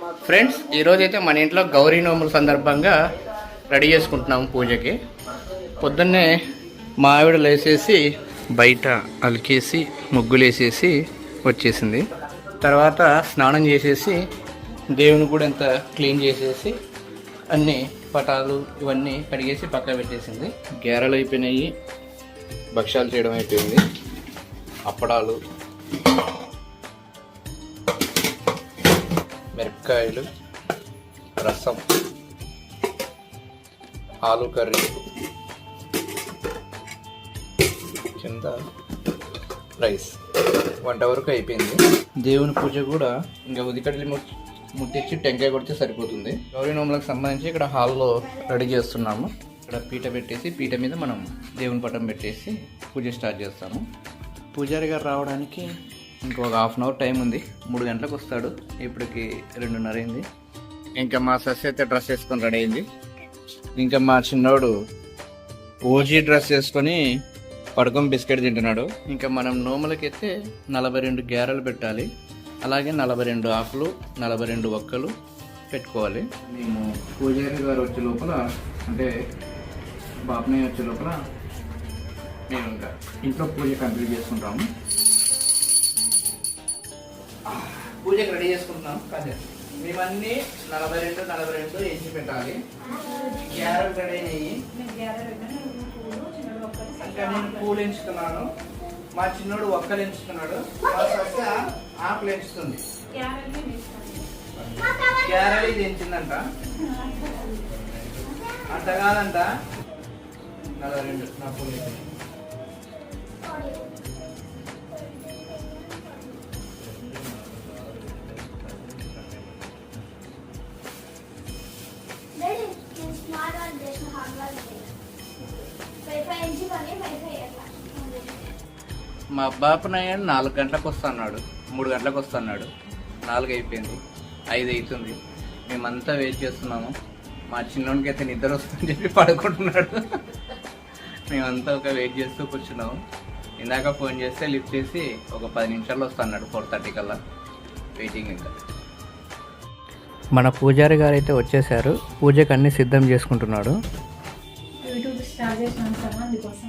Friends ఈరోజైతే మన ఇంట్లో గౌరీ నోముల సందర్భంగా రెడీ చేసుకుంటున్నాము పూజకి. పొద్దున్నే మా ఆవిడ లేసేసి బయట అలికేసి ముగ్గులు వేసేసి వచ్చేసింది. తర్వాత స్నానం చేసేసి దేవుని కూడా ఎంత క్లీన్ చేసేసి అన్ని పటాలు ఇవన్నీ కడిగేసి పక్క పెట్టేసింది. గేరలు అయిపోయినాయి భక్ష్యాలు చేయడం అయిపోయింది అప్పడాలు మిరపకాయలు రసం ఆలు కర్రీ కింద రైస్. వంట వరకు అయిపోయింది. దేవుని పూజ కూడా ఇంకా ఉదికడలి ముట్టించి టెంకాయ కొడితే సరిపోతుంది. గౌరీ నోములకు సంబంధించి ఇక్కడ హాల్లో రెడీ చేస్తున్నాము. ఇక్కడ పీట పెట్టేసి పీట మీద మనం దేవుని పటం పెట్టేసి పూజ స్టార్ట్ చేస్తాము. పూజారి గారు రావడానికి ఇంకొక హాఫ్ అన్ అవర్ టైం ఉంది. మూడు గంటలకు వస్తాడు. ఇప్పటికి రెండున్నర అయింది. ఇంకా మా సస్ అయితే డ్రెస్ వేసుకొని రెడీ అయింది. ఇంకా మా చిన్నోడు ఓజీ డ్రెస్ వేసుకొని పడుకొని బిస్కెట్ తింటున్నాడు. ఇంకా మనం నోములకైతే నలభై రెండు గ్యారెలు పెట్టాలి. అలాగే నలభై రెండు ఆకులు నలభై రెండు ఒక్కలు పెట్టుకోవాలి. మేము పూజారి గారు వచ్చే లోపల అంటే బాపనయ్య వచ్చే లోపల మేము ఇంకా ఇంట్లో పూజ కంప్లీట్ చేసుకుంటాము. పూజకి రెడీ చేసుకుంటున్నాం. కాదు. మేమన్నీ నలభై రెండు నలభై రెండు ఎంచి పెట్టాలి. గ్యారెలు రెడీ అయినాయి ఇంకా నేను పూలు ఎంచుకున్నాను. మా చిన్నోడు ఒక్కలు ఎంచుకున్నాడు. మా సస్య ఆకులు ఎంచుతుంది గ్యారెలు ఇది ఎంచిందంట. అంత కాదంట. నలభై రెండు నా పూలు మా బాపనయ్య నాలుగు గంటలకు వస్తున్నాడు మూడు గంటలకు వస్తున్నాడు. నాలుగు అయిపోయింది ఐదు అవుతుంది. మేమంతా వెయిట్ చేస్తున్నాము. మా చిన్నోడికి అయితే నిద్ర వస్తుందని చెప్పి పడుకుంటున్నాడు. మేమంతా ఒక వెయిట్ చేస్తూ కూర్చున్నాము. ఇందాక ఫోన్ చేస్తే లిఫ్ట్ చేసి ఒక పది నిమిషాల్లో వస్తున్నాడు ఫోర్ థర్టీ కల్లా. వెయిటింగ్ ఇంకా. మన పూజారి గారు అయితే వచ్చేసారు పూజకు అన్ని సిద్ధం చేసుకుంటున్నాడు. యూట్యూబ్ స్టార్ట్ చేసినాం సార్ అందుకోసం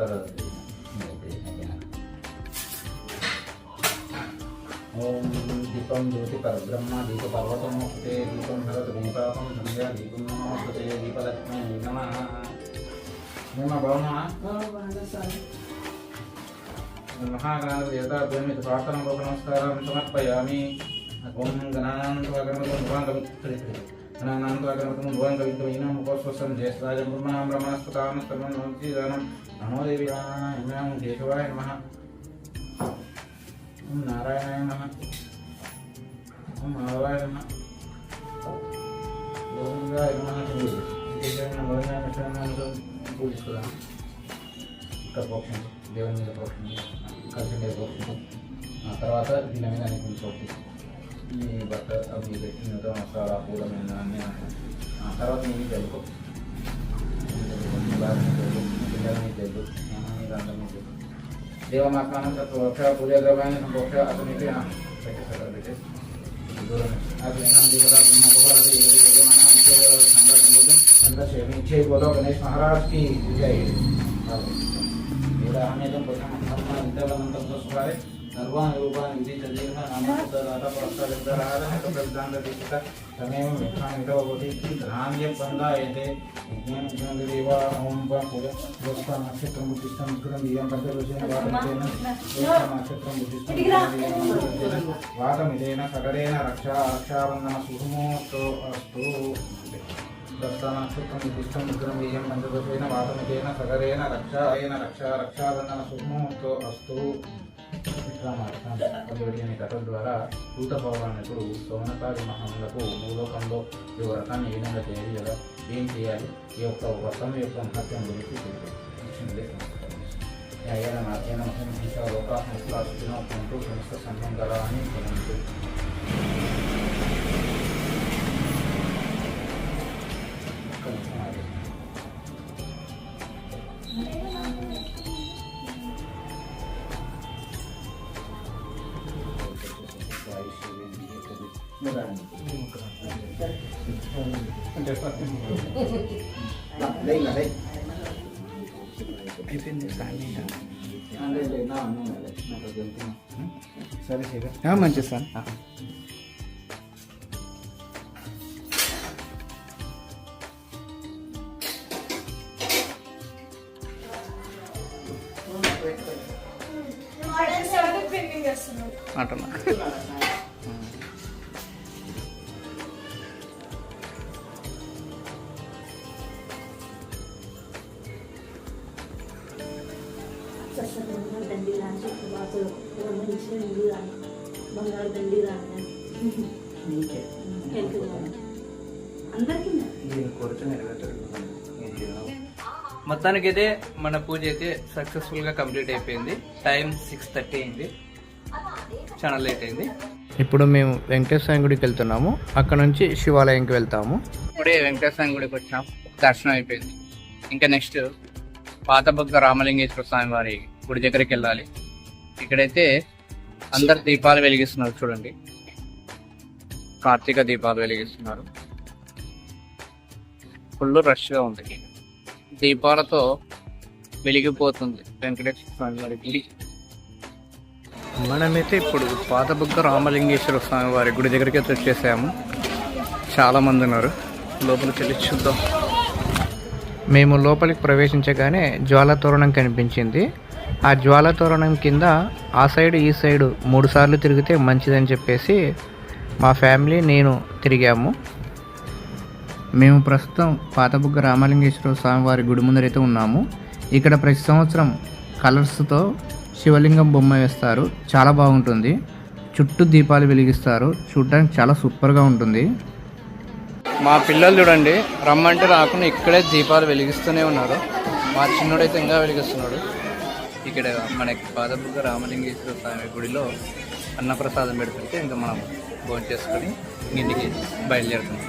para Om Dipam Jyoti Parabrahma Dipa Parvatam Mukti Dipam Bharata Mukha Apam Sanjaya Dipam Namah Sate Dipa Lakshmi Namah Namah Bhavana Namah Bhavana Sanjaya Namah Rada Yata Dhyamita Pratana Bhavana Sekarang Sangat Paya Ami Agung Ganan Tuhakan Bhavana Bhavana Bhavana Bhavana Bhavana Bhavana Bhavana Bhavana గణానంతగణపతిం భువంగవిద్వైనం ఉపస్వసం జ్యేష్ఠరాజ బ్రహ్మణం బ్రహ్మణస్పతాం సర్వం నమోదీదానం నమో దేవి ఇమాం కేశవాయ నమః ఓం నారాయణాయ నమః ఓం మాధవాయ నమః గోవిందాయ గోవిందాయ పూజిస్తున్నాం ఇక్కడ పోక్షం దేవుని మీద పోక్షం కలిసి మీద పోక్షం ఆ తర్వాత దీని మీద అనేక పోక్షం ఈ బట్ట అవి పెట్టిన మసాలా పూల మీద అన్నీ ఆ తర్వాత నీకు తెలుపు పిల్లలని తెలుపు అందరినీ తెలుపు దేవమాత్మానం తత్వక్ష పూజ ద్రవ్యాన్ని సంపోక్ష అతనికి పెట్టేస్తారు అక్కడ పెట్టేసి దూరం सर्वान् रूपान् इति चलेन नामोदरारः तमेव मिथामितो भवति धान्यं पन्दायते यज्ञानदेव ॐ पुष्पनक्षत्रं बुद्धिष्ठं कृतं इयं पञ्चदशेन वादनेन पुष्पनक्षत्रं बुद्धिष्ठं वादमिदेन सकरेण रक्षा रक्षाबन्धनः सुहमोऽस्तु अस्तु। दत्तानाक्षत्रं बुद्धिष्ठं मुद्रं इयं पञ्चदशेन वादमिदेन सकरेण रक्षायेन रक्षा रक्षाबन्धनः सुहमोऽस्तु अस्तु। వాతమితేన సకరేణ కథల ద్వారా భూత భగవానుడు సోమనకాది మహములకు భూలోకంలో ఈ వ్రతాన్ని ఏ విధంగా చేయాలి ఏం చేయాలి ఈ యొక్క వ్రతం యొక్క మహత్యం గురించి న్యాయాల అయ్యాల నాట్యన మహిళ లోకాహంలో సమస్త సంఘం గల అని అయిపోయింది సరే సరే మంచిది సార్ అంటున్నా లాంటి వాతులు మంచి ఇల్లు రాని బంగారు దండి రాని హెల్త్ రాని అందరికీ మొత్తానికి అయితే మన పూజ అయితే సక్సెస్ఫుల్గా కంప్లీట్ అయిపోయింది. టైం సిక్స్ థర్టీ అయింది. చాలా లేట్ అయింది. ఇప్పుడు మేము వెంకటేశ్వర గుడికి వెళ్తున్నాము. అక్కడ నుంచి శివాలయంకి వెళ్తాము. ఇప్పుడే వెంకటేశ్వర గుడికి వచ్చినాం. దర్శనం అయిపోయింది. ఇంకా నెక్స్ట్ పాత భక్త రామలింగేశ్వర స్వామి వారి గుడి దగ్గరికి వెళ్ళాలి. ఇక్కడైతే అందరు దీపాలు వెలిగిస్తున్నారు చూడండి. కార్తీక దీపాలు వెలిగిస్తున్నారు. ఫుల్ రష్గా ఉంది. దీపాలతో వెలిగిపోతుంది. వెంకటేశ్వర స్వామి వారి గుడి. మనమైతే ఇప్పుడు పాతబుగ్గ రామలింగేశ్వర స్వామి వారి గుడి దగ్గరికి అయితే వచ్చేసాము. చాలా మంది ఉన్నారు. లోపలికి వెళ్ళి చూద్దాం. మేము లోపలికి ప్రవేశించగానే జ్వాల తోరణం కనిపించింది. ఆ జ్వాల తోరణం కింద ఆ సైడ్ ఈ సైడ్ మూడు సార్లు తిరిగితే మంచిదని చెప్పేసి మా ఫ్యామిలీ నేను తిరిగాము. మేము ప్రస్తుతం పాతబుగ్గ రామలింగేశ్వర స్వామి వారి గుడి ముందరైతే ఉన్నాము. ఇక్కడ ప్రతి సంవత్సరం కలర్స్తో శివలింగం బొమ్మ వేస్తారు. చాలా బాగుంటుంది. చుట్టూ దీపాలు వెలిగిస్తారు. చూడడానికి చాలా సూపర్గా ఉంటుంది. మా పిల్లలు చూడండి రమ్మంటే రాకుండా ఇక్కడే దీపాలు వెలిగిస్తూనే ఉన్నారు. మా చిన్నోడైతే ఇంకా వెలిగిస్తున్నాడు. ఇక్కడ మనకి పాదబుగ్గ రామలింగేశ్వర స్వామి గుడిలో అన్నప్రసాదం పెడుతుంటే ఇంకా మనం భోజనం చేసుకొని ఇంటికి బయలుదేరుతున్నాం.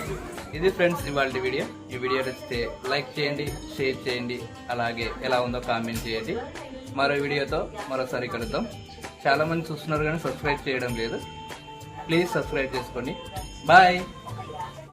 ఇది ఫ్రెండ్స్ ఇవాళ వీడియో. ఈ వీడియో నచ్చితే లైక్ చేయండి షేర్ చేయండి అలాగే ఎలా ఉందో కామెంట్ చేయండి. మరో వీడియోతో మరోసారి కలుద్దాం. చాలామంది చూస్తున్నారు కానీ సబ్స్క్రైబ్ చేయడం లేదు. ప్లీజ్ సబ్స్క్రైబ్ చేసుకోండి. బాయ్.